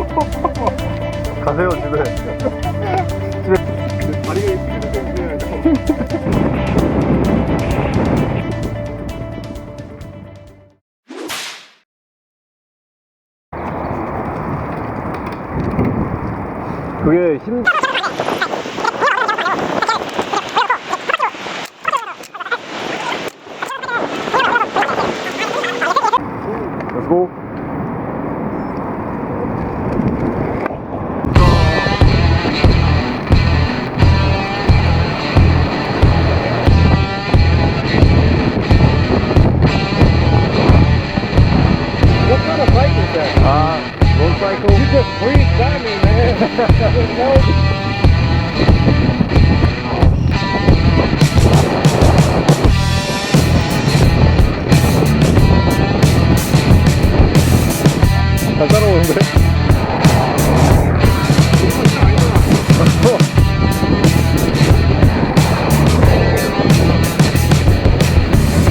가세요 집에. 집에 다리가 그게 힘. 잘 따라오는데?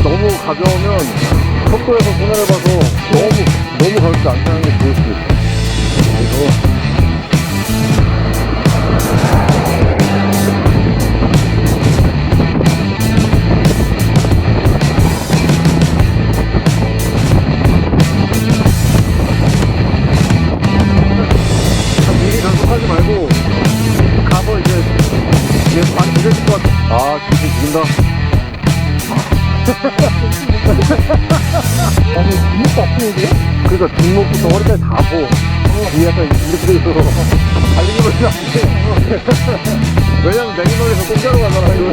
너무 가벼우면 속도에서 손해를 봐서 아니, 진짜 아프는데요? 그러니까 뒷목부터 허리까지 다 아파. 뒤에 약간 이렇게 돼 있어서 달리기 걸리면 안 돼. 왜냐면 내리막에서 공짜로 가잖아, 이거.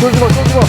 쫄지마 쫄지마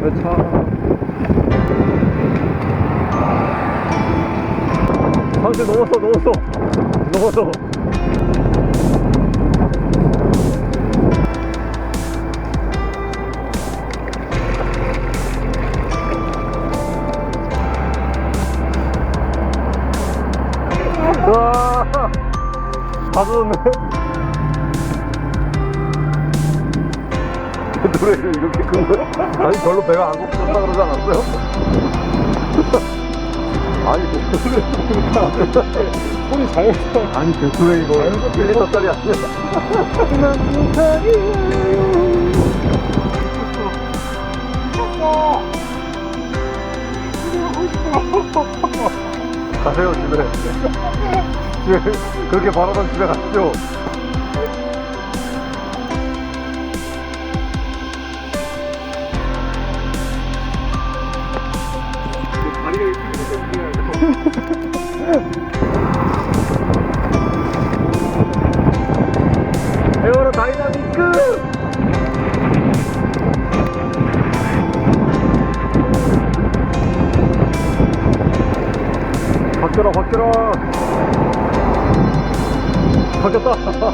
담배 차 당신 넘었어 넘었어 넘었어 와, 다 젖었네. 노래를 이렇게 큰 거야? 아니, 별로 배가 안 고프다 그러지 않았어요? 아니, 뭐, 손이 자연스러워. 아니, 배수에 이거 1리터짜리 아니야? 가세요, 집에. 집에, 그렇게 바라던 집에 가시죠. 에어로 다이나믹 바뀌어라 바뀌어라! 바뀌었다.